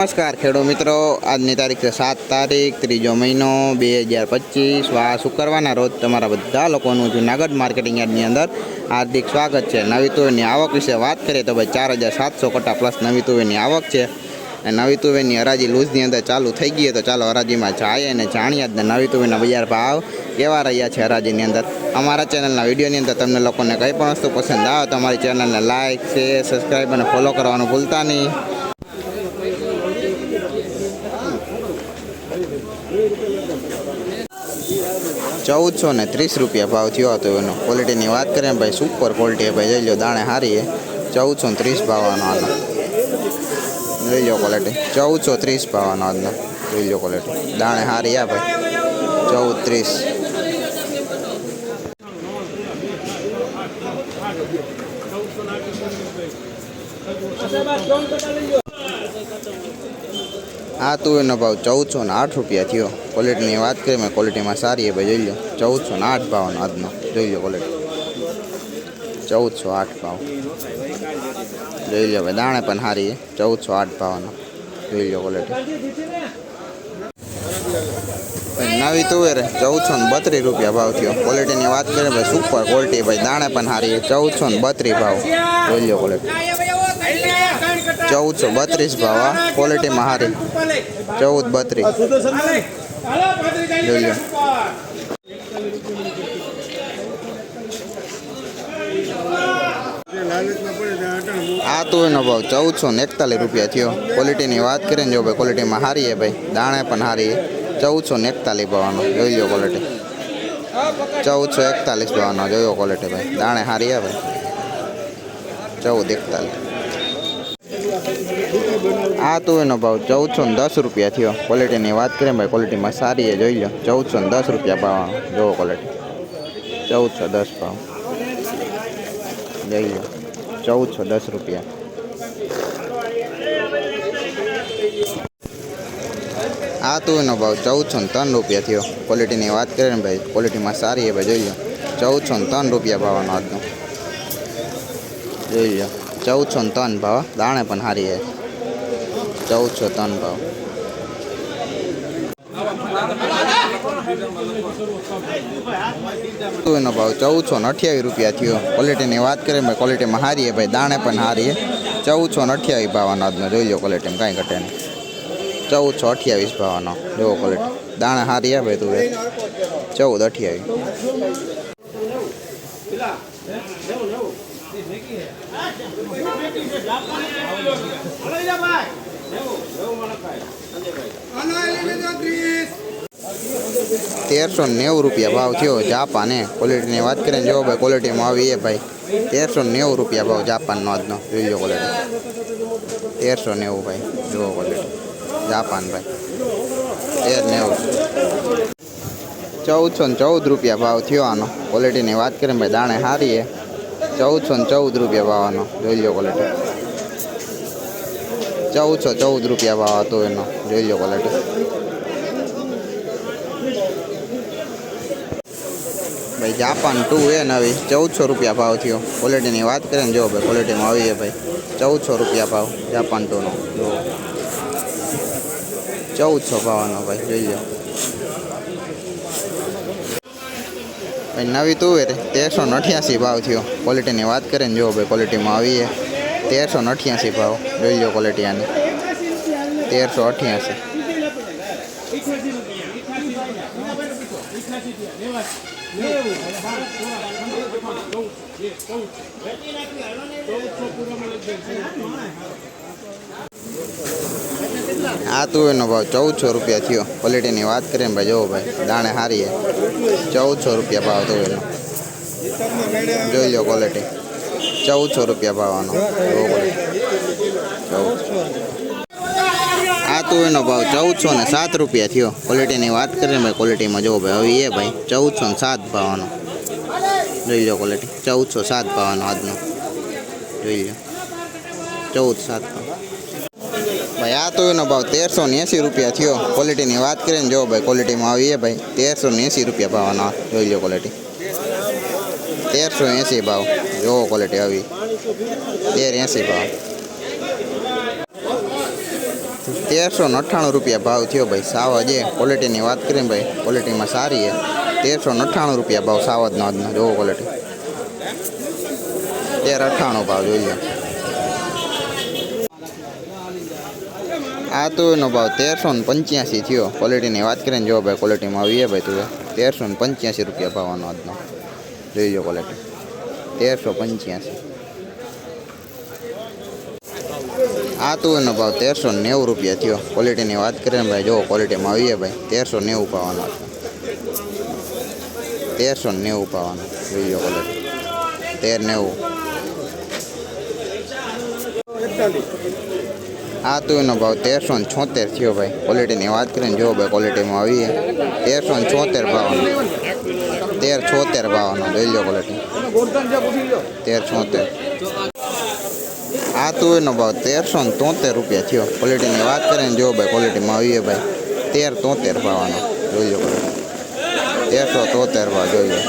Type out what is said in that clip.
નમસ્કાર, ખેડૂત મિત્રો. આજની તારીખ સાત તારીખ, ત્રીજો મહિનો, બે હજાર પચીસ. વા શુક્રવારના રોજ તમારા બધા લોકોનું જુનાગઢ માર્કેટિંગ યાર્ડની અંદર હાર્દિક સ્વાગત છે. નવી તુવેરની આવક વિશે વાત કરીએ તો ભાઈ ચાર હજાર સાતસો કટ્ટા પ્લસ નવી તુવેરની આવક છે. નવી તુવેરની હરાજી લૂઝની અંદર ચાલુ થઈ ગઈ તો ચાલો હરાજીમાં જાય અને જાણીએ ને નવી તુવેરના બજાર ભાવ કેવા રહ્યા છે હરાજીની અંદર. અમારા ચેનલના વિડીયોની અંદર તમને લોકોને કંઈ પણ વસ્તુ પસંદ આવે તો અમારી ચેનલને લાઇક શેર, સબસ્ક્રાઈબ અને ફોલો કરવાનું ભૂલતા નહીં. ચૌદસો ને ત્રીસ રૂપિયા ભાવ થયો હતો એનો. ક્વોલિટીની વાત કરીએ ભાઈ સુપર ક્વોલિટી ભાઈ. જોઈ લો દાણે હારી છે. ચૌદસો ને ત્રીસ ભાવવાનો આનો જોઈ લો ક્વોલિટી ચૌદસો ત્રીસ ભાવવાનો આજનો જોઈ લો ક્વોલિટી દાણે હારી આ ભાઈ. ચૌદ ત્રીસ. આ તુવેરનો ભાવ ચૌદસો ને આઠ રૂપિયા થયો. ક્વોલિટીની વાત કરીએ મેં ક્વોલિટીમાં સારી એ ભાઈ જોઈ લો ચૌદસો ને આઠ ભાવનો આજનો. જોઈ લો ક્વોલિટી ચૌદસો આઠ ભાવ. જોઈ લો ભાઈ, દાણે પણ સારી ચૌદસો આઠ ભાવનો. જોઈ લો ક્વોલિટી નવી તુવેર ચૌદસો ને બત્રીસ રૂપિયા ભાવ થયો. ક્વોલિટીની વાત કરીએ ભાઈ સુપર ક્વોલિટી ભાઈ. દાણે પણ સારી ચૌદસો ને બત્રીસ ભાવ. જોઈ લો ક્વોલિટી ચૌદસો બત્રીસ ભાવ ક્વોલિટીમાં હારી ચૌદ બત્રીસ. જોઈ લો. આ તો એનો ભાવ ચૌદસો ને એકતાલીસ રૂપિયા થયો. ક્વોલિટીની વાત કરીએ ને જો ભાઈ ક્વોલિટીમાં સારી હે ભાઈ. દાણે પણ છે. ચૌદસો ને એકતાલીસ ભાવનો. જોઈ લો ક્વોલિટી ચૌદસો એકતાલીસ ભાવનો જોયો ક્વોલિટી ભાઈ. દાણે હારી હે ભાઈ. ચૌદ એકતાલીસ. આ તો એનો ભાવ ચૌદસો ને દસ રૂપિયા થયો. ક્વોલિટીની વાત કરીએ ભાઈ ક્વોલિટીમાં સારી એ જોઈ લો. ચૌદસો ને દસ રૂપિયા ભાવ જોવો ક્વોલિટી ચૌદસો દસ ભાવ. જોઈ લો. ચૌદસો દસ રૂપિયા. આ એનો ભાવ ચૌદસો ને ત્રણ રૂપિયા થયો. ક્વોલિટીની વાત કરીએ ને ભાઈ ક્વોલિટીમાં સારી એ ભાઈ, જોઈ લો. ચૌદસો ને ત્રણ રૂપિયા ભાવનો આજનો. જોઈ લો. ચૌદસો ને ત્રણ ભાવ દાણે પણ સારી છે ચૌદસો ત્રણ ભાવ. એનો ભાવ ચૌદસો ને અઠ્યાવીસ રૂપિયા થયો. ક્વોલિટીની વાત કરીએ ભાઈ ક્વોલિટીમાં છે ભાઈ, દાણે પણ હારીએ છે ચૌદસો ને અઠ્યાવીસ ભાવનો આજનો, જોઈ લો ક્વોલિટીમાં કાંઈ ઘટે નહીં. ચૌદસો અઠ્યાવીસ ભાવનો, જોવો ક્વોલિટી દાણે છે ભાઈ તું ચૌદ અઠ્યાવીસ. તેરસો નેવું રૂપિયા ભાવ થયો જાપાને. ક્વોલિટીની વાત કરીએ ને જો ભાઈ ક્વોલિટીમાં આવી એ ભાઈ. તેરસો નેવું રૂપિયા ભાવ જાપાનનો આજનો. જોઈ લો ક્વોલિટી તેરસો નેવું ભાઈ. જુઓ ક્વોલિટી જાપાન ભાઈ. તેર નેવું. ચૌદસો ને ચૌદ રૂપિયા ભાવ થયો આનો. ક્વોલિટીની વાત કરીએ ને ભાઈ દાણે સારી છે ચૌદસો ને ચૌદ રૂપિયા ભાવ આનો. જોઈ લો ક્વોલિટી ચૌદસો ચૌદ રૂપિયા ભાવ હતો એનો. જોઈ લો ક્વોલિટી ભાઈ જાપાન ટુ એ નવી ચૌદસો રૂપિયા ભાવ થયો. ક્વોલિટીની વાત કરીએ ને, જો ભાઈ ક્વોલિટીમાં આવી છે ભાઈ. ચૌદસો રૂપિયા ભાવ જાપાન ટુનો જો. ચૌદસો ભાવનો ભાઈ, જોઈ લો. ભાઈ, નવી તુવેર તેરસો અઠ્યાસી ભાવ થયો. ક્વોલિટીની વાત કરીએ ને, જો ભાઈ ક્વોલિટીમાં આવી છે તેરસો ને અઠ્યાસી ભાવ, જોઈ લો ક્વોલિટી આની. તેરસો અઠ્યાસી. આ તુવેરનો ભાવ ચૌદસો રૂપિયા થયો. ક્વોલિટીની વાત કરીએ ભાઈ જોવો ભાઈ, દાણે સારી ચૌદસો રૂપિયા ભાવ તુવેરનો. જોઈ લો ક્વોલિટી ચૌદસો રૂપિયા ભાવવાનો આ તુવેરનો ભાવ ચૌદસો ને સાત રૂપિયા થયો. ક્વોલિટીની વાત કરીએ ભાઈ ક્વોલિટીમાં જોવો ભાઈ. હવે એ ભાઈ, ચૌદસો ને સાત ભાવવાનો જોઈ લો ક્વોલિટી ચૌદસો સાત ભાવવાનો આજનો. જોઈ લો. ચૌદ સાત ભાઈ, આ તો એનો ભાવ તેરસો ને એંસી રૂપિયા થયો. ક્વોલિટીની વાત કરીએ ને જો ભાઈ ક્વોલિટીમાં આવી ભાઈ, તેરસો ને એંસી રૂપિયા ભાવવાનો જોઈ લો ક્વોલિટી તેરસો એંસી ભાવ. જોવો ક્વોલિટી આવી. તેર એંસી ભાવ. તેરસો અઠ્ઠાણું રૂપિયા ભાવ થયો ભાઈ સાવજ એ ક્વોલિટીની વાત કરીએ ભાઈ ક્વોલિટીમાં સારી છે. તેરસો અઠ્ઠાણું રૂપિયા ભાવ સાવજનો આજનો, જોવો ક્વોલિટી તેર અઠ્ઠાણું ભાવ જોઈએ આ તો એનો ભાવ તેરસો ને પંચ્યાસી થયો. ક્વોલિટીની વાત કરીને જો ભાઈ ક્વોલિટીમાં આવીએ ભાઈ તું તેરસો ને પંચ્યાસી રૂપિયા ભાવનો આજનો. જોઈ લો ક્વોલિટી તેરસો પંચ્યાસી. આ તો એનો ભાવ તેરસો નેવું રૂપિયા થયો. ક્વોલિટીની વાત કરીએ ભાઈ જો ક્વોલિટીમાં આવીએ ભાઈ. તેરસો નેવું પાવાનો તેરસો નેવું પાવાનો જોઈએ ક્વોલિટી તેર નેવું. આ તો એનો ભાવ તેરસો ને છોતેર થયો ભાઈ. ક્વોલિટીની વાત કરીને જો ભાઈ ક્વોલિટીમાં આવીએ. તેરસો ને છોતેર ભાવનો તેર છોતેર ભાવાનો જોઈ લો ક્વોલિટી તેર છોતેર આ તુવેરનો ભાવ તેરસો ને તોતેર રૂપિયા થયો. ક્વોલિટીની વાત કરીને જો ભાઈ ક્વોલિટીમાં આવીએ ભાઈ. તેર તોતેર ભાવનો. જોઈ લો તેરસો તોતેર ભાવ જોઈ લો.